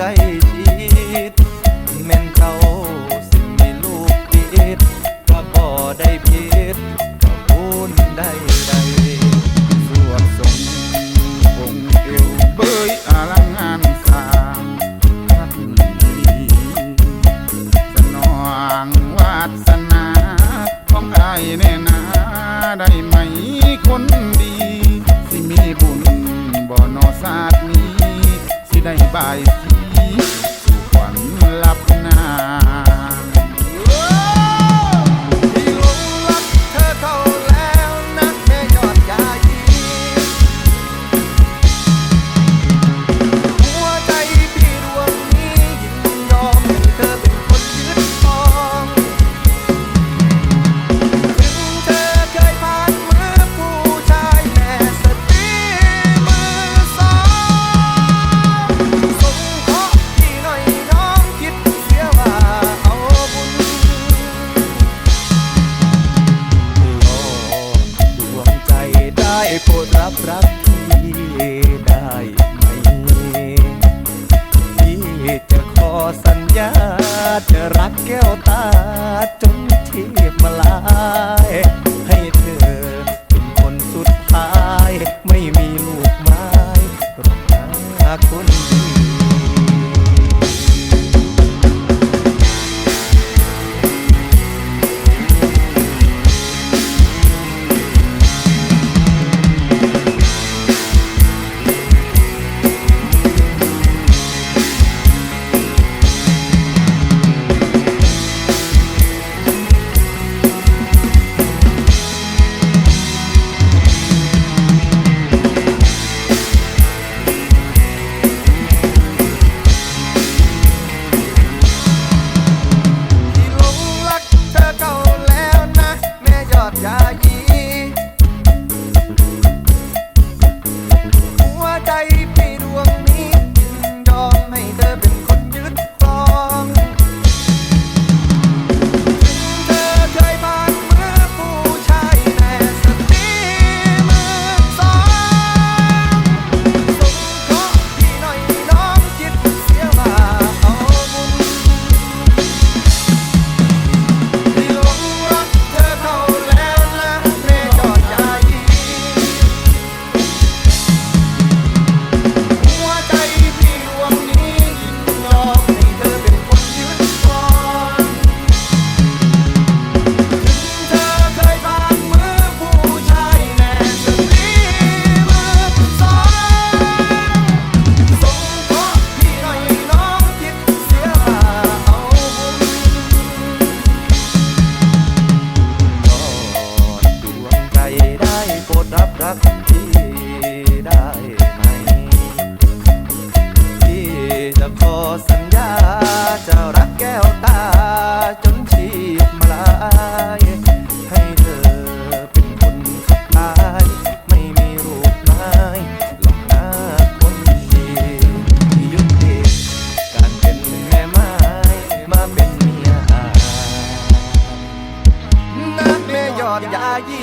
ใกล้ชิดแม่นเขาสิมีลูกติดก็บ่ได้ผิดก็พูนได้ใดสวดสงองค์เอวเบยอลังงานางทักนี้สนองวาสนาองอายแน่าได้ไหมคนดี สิมีบุญบ่นอสา บายสีสุขวัญลับหนา podrá tratar. sabe ตาจนชีพมาลายให้เธอเป็นคนขับลาย ไม่มีรูปไม้หลอกหน้าคนดียุติการเป็นแม่ไม้มาเป็นเมียนักแม่ยอดยายี